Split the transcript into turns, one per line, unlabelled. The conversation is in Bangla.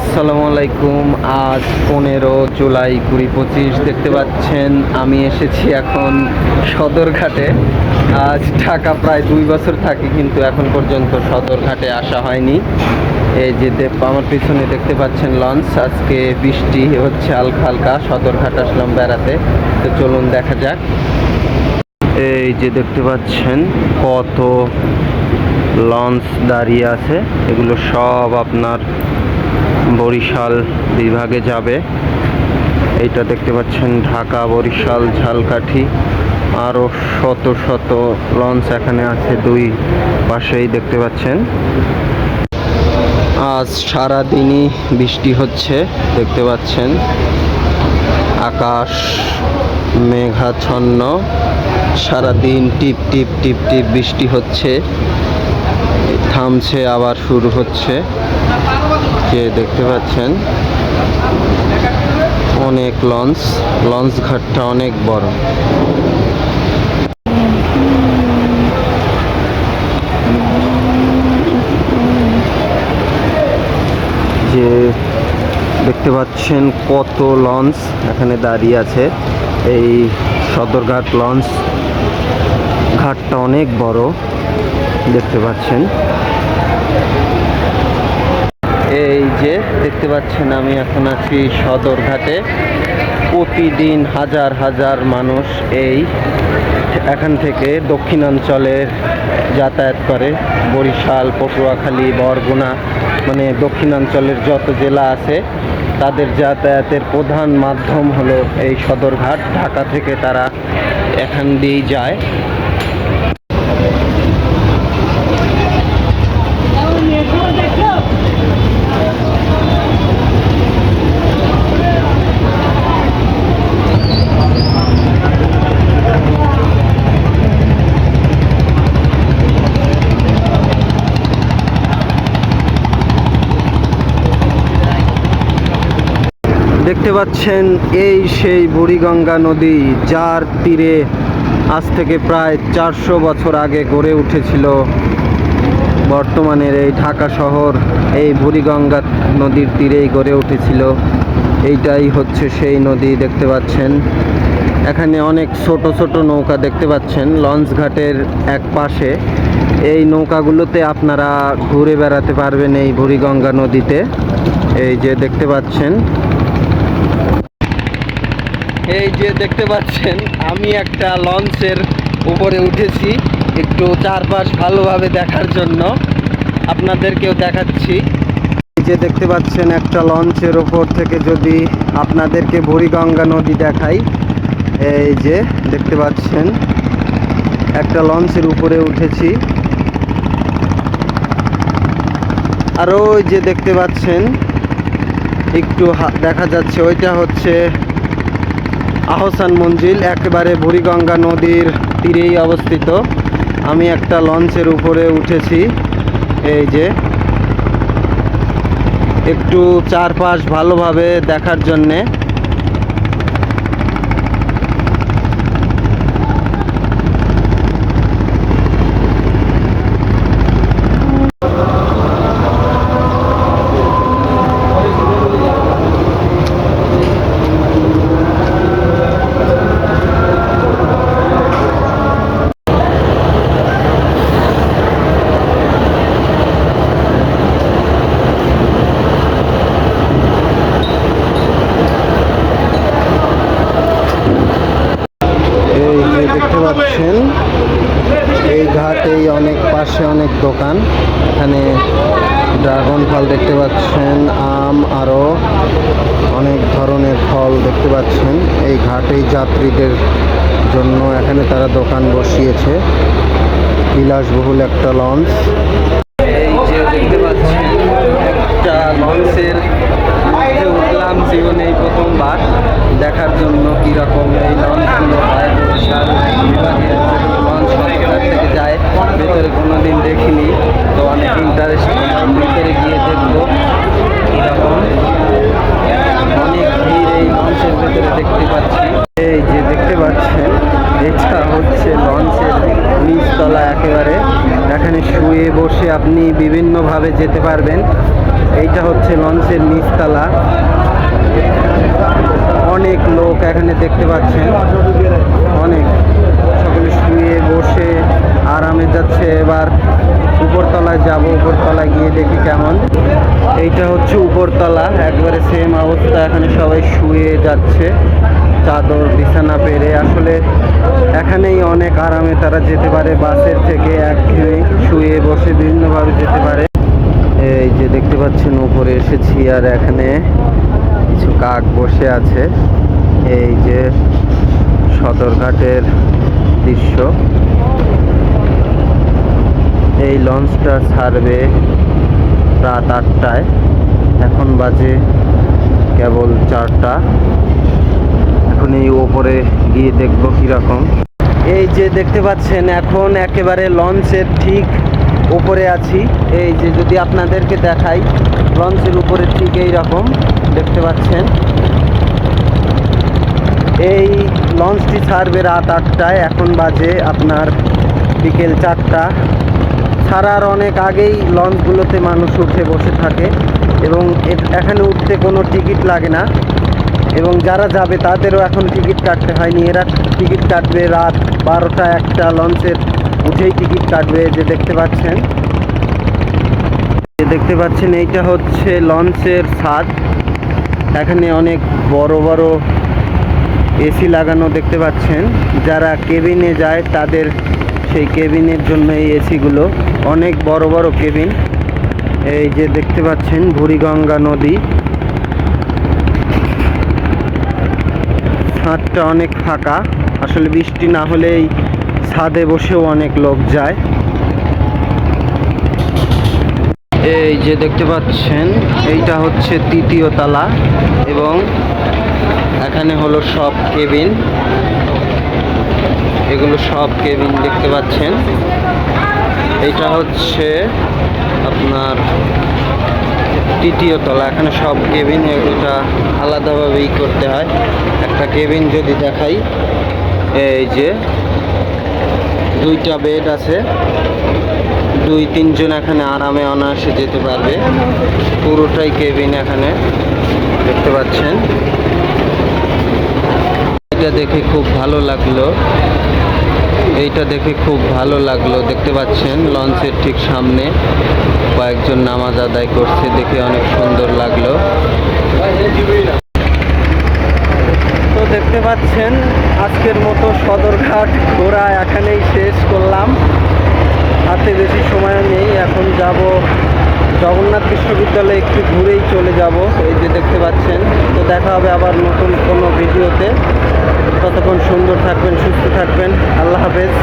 আসসালামু আলাইকুম। আজ পনেরো জুলাই কুড়ি পঁচিশ, দেখতে পাচ্ছেন, আমি এসেছি এখন সদরঘাটে। আজ ঢাকা প্রায় দুই বছর থাকি, কিন্তু এখন পর্যন্ত সদরঘাটে আসা হয়নি। এই যে আমার পিছনে দেখতে পাচ্ছেন লঞ্চ। আজকে বৃষ্টি হচ্ছে হালকা হালকা, সদরঘাট আসলাম বেড়াতে। তো চলুন দেখা যাক। এই যে দেখতে পাচ্ছেন, কত লঞ্চ দাঁড়িয়ে আছে। এগুলো সব আপনার বরিশাল বিভাগে যাবে। এইটা দেখতে পাচ্ছেন ঢাকা, বরিশাল, ঝালকাঠি। আরও শত শত লঞ্চ এখানে আছে দুই পাশেই দেখতে পাচ্ছেন। আজ সারাদিনই বৃষ্টি হচ্ছে, দেখতে পাচ্ছেন। আকাশ মেঘাচ্ছন্ন, সারাদিন টিপ টিপ টিপ টিপ বৃষ্টি হচ্ছে। থামছে, আবার শুরু হচ্ছে। যে দেখতে পাচ্ছেন? অনেক লঞ্চ লঞ্চ ঘাটটা অনেক বড়। যে দেখতে পাচ্ছেন কত লঞ্চ এখানে দাঁড়িয়ে আছে। এই সদরঘাট লঞ্চ ঘাটটা অনেক বড়, দেখতে পাচ্ছেন। এই যে দেখতে পাচ্ছেন, আমি এখন আছি সদরঘাটে প্রতিদিন হাজার হাজার মানুষ এই এখান থেকে দক্ষিণাঞ্চলের যাতায়াত করে। বরিশাল, পটুয়াখালী, বরগুনা মানে দক্ষিণাঞ্চলের যত জেলা আছে, তাদের যাতায়াতের প্রধান মাধ্যম হলো এই সদরঘাট ঢাকা থেকে তারা এখান দিয়েই যায়। দেখতে পাচ্ছেন এই সেই বুড়িগঙ্গা নদী, যার তীরে আজ থেকে প্রায় চারশো বছর আগে গড়ে উঠেছিল বর্তমানের এই ঢাকা শহর। এই বুড়িগঙ্গা নদীর তীরেই গড়ে উঠেছিল। এইটাই হচ্ছে সেই নদী দেখতে পাচ্ছেন। এখানে অনেক ছোট ছোট নৌকা দেখতে পাচ্ছেন লঞ্চ ঘাটের এক পাশে। এই নৌকাগুলোতে আপনারা ঘুরে বেড়াতে পারবেন এই বুড়িগঙ্গা নদীতে। এই যে দেখতে পাচ্ছেন এই যে দেখতে পাচ্ছেন, আমি একটা লঞ্চের উপরে উঠেছি একটু চারপাশ ভালোভাবে দেখার জন্য। আপনাদেরকেও দেখাচ্ছি। এই যে দেখতে পাচ্ছেন একটা লঞ্চের ওপর থেকে যদি আপনাদেরকে বুড়িগঙ্গা নদী দেখাই, এই যে দেখতে পাচ্ছেন, একটা লঞ্চের উপরে উঠেছি। আর ওই যে দেখতে পাচ্ছেন, একটু দেখা যাচ্ছে, ওইটা হচ্ছে আহসান মঞ্জিল, একেবারে বুড়িগঙ্গা নদীর তীরেই অবস্থিত। আমি একটা লঞ্চের উপরে উঠেছি, এই যে। একটু চারপাশ ভালোভাবে দেখার জন্যে এই যে দেখতে পাচ্ছেন। এই ঘাটেই অনেক পাশে অনেক দোকান। এখানে ড্রাগন ফল দেখতে পাচ্ছেন, আম আরও অনেক ধরনের ফল দেখতে পাচ্ছেন। এই ঘাটেই যাত্রীদের জন্য এখানে তারা দোকান বসিয়েছে। বিলাসবহুল একটা লঞ্চ। দেখতে পাচ্ছেন, একটা লঞ্চের উঠলাম জীবনে এই প্রথমবার দেখার জন্য কীরকম এই লঞ্চগুলো হয় বিভাগের লঞ্চ থেকে যায়, ভেতরে কোনো দিন দেখিনি, তো অনেক ইন্টারেস্ট ভিতরে গিয়ে দেখব কীরকম অনেক ভিড় এই লঞ্চের ভেতরে দেখতে পাচ্ছি। এই যে দেখতে পাচ্ছেন, এটা হচ্ছে লঞ্চের নিচতলা একেবারে। এখানে শুয়ে বসে আপনি বিভিন্নভাবে যেতে পারবেন। এইটা হচ্ছে লঞ্চের নিচতলা। অনেক লোক এখানে দেখতে পাচ্ছেন। অনেক। সকলে শুয়ে বসে আরামে যাচ্ছে। এবার উপরতলায় যাব। উপরতলায় গিয়ে দেখি কেমন। এইটা হচ্ছে উপরতলা। একবারে সেম অবস্থা। এখানে সবাই শুয়ে যাচ্ছে। চাদর, বিছানা পেরে। আসলে এখানেই অনেক আরামে তারা যেতে পারে। বাসের থেকে একঘেয়ে শুয়ে বসে বিভিন্নভাবে যেতে পারে। এই যে দেখতে পাচ্ছেন, উপরে এসেছি আর এখানে কিছু কাক বসে আছে। এই যে সদরঘাটের দৃশ্য। এই লঞ্চটা ছাড়বে রাত আটটায়। এখন বাজে কেবল চারটা। এখন এই ওপরে গিয়ে দেখব কীরকম। এই যে দেখতে পাচ্ছেন, এখন একেবারে লঞ্চের ঠিক উপরে আছি। এই যে যদি আপনাদেরকে দেখাই লঞ্চের উপরে ঠিক এই রকম দেখতে পাচ্ছেন? এই লঞ্চটি ছাড়বে রাত আটটায়, এখন বাজে আপনার বিকেল চারটা। ছাড়ার অনেক আগেই লঞ্চগুলোতে মানুষ উঠে বসে থাকে এবং এখানে উঠতে কোনো টিকিট লাগে না। এবং যারা যাবে, তাদেরও এখন টিকিট কাটতে হয়নি। এরা টিকিট কাটবে রাত বারোটা একটা লঞ্চের উঠেই টিকিট কাটবে যে দেখতে পাচ্ছেন। যে দেখতে পাচ্ছেন, এইটা হচ্ছে লঞ্চের ছাদ। এখানে অনেক বড় বড় এসি লাগানো দেখতে পাচ্ছেন। যারা কেবিনে যায়, তাদের সেই কেবিনের জন্য এই এসিগুলো অনেক বড় বড় কেবিন এই যে দেখতে পাচ্ছেন, বুড়িগঙ্গা নদী। ছাদটা অনেক ফাঁকা। আসলে বৃষ্টি না হলেই ছাদে বসেও অনেক লোক যায়। এই যে দেখতে পাচ্ছেন, এইটা হচ্ছে তৃতীয় তলা এবং এখানে হলো সব কেবিন। এগুলো সব কেবিন দেখতে পাচ্ছেন। এইটা হচ্ছে আপনার তৃতীয় তলা। এখানে সব কেবিন এটা আলাদাভাবেই করতে হয়। একটা কেবিন যদি দেখাই, এই যে দুইটা বেড আছে। দুই তিনজন এখানে আরামে অনায়াসে যেতে পারবে। পুরোটাই কেবিন এখানে দেখতে পাচ্ছেন। এটা দেখে খুব ভালো লাগল। এইটা দেখে খুব ভালো লাগল, দেখতে পাচ্ছেন? লঞ্চের ঠিক সামনে কয়েকজন নামাজ আদায় করছে, দেখে অনেক সুন্দর লাগল। দেখতে পাচ্ছেন, আজকের মতো সদরঘাট ঘোরা এখানেই শেষ করলাম। হাতে বেশি সময় নেই, এখন যাব জগন্নাথ বিশ্ববিদ্যালয়ে একটু ঘুরেই চলে যাব, এই যে দেখতে পাচ্ছেন। তো দেখা হবে আবার নতুন কোনো ভিডিওতে। ততক্ষণ সুন্দর থাকবেন, সুস্থ থাকবেন। আল্লাহ হাফেজ।